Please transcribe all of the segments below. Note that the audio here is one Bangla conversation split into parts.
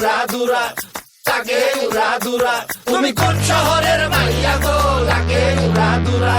উড়া দুরা দুরা। তুমি কোন শহরের মাইয়া গো লাগে উড়া দুরা।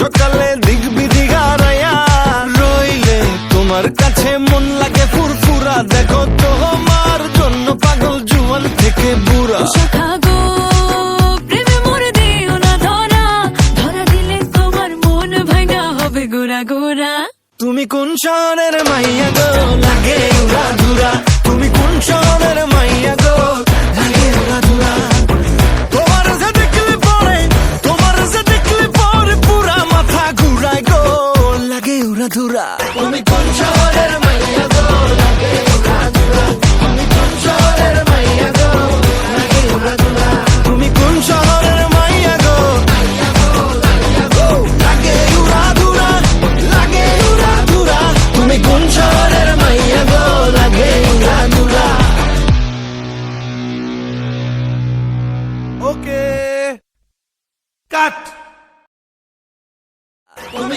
সকালে দিক বিধি গারাইয়া রইলে তোমার কাছে মন লাগে ফুরফুরা। দেখো তোমার জন্য পাগল জুয়ান থেকে বুড়া। শাখা গো প্রেমে মরে দিও ধরা। ধরা দিলে তোমার মন ভাঙা হবে গুড়া গুড়া। তুমি কোন শহরের মাইয়া গো? লাগে উড়া ধুরা। ধুরা তুমি কোন শহরের মাইয়া গো? লাগে উড়া দুরা তুমি কোন শহরের মাইয়া গো লাগে উড়া দুরা তুমি কোন শহরের মাইয়া গো? লাগে উড়া ধুরা লাগে উড়া ধুরা তুমি কোন শহরের মাইয়া গো লাগে উড়া দুরা ওকে কাট। তুমি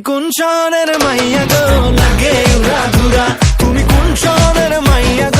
তুমি কোন শহরের মাইয়া গো? লাগে উড়া ঘুরা তুমি কোন শহরের মাইয়া গো?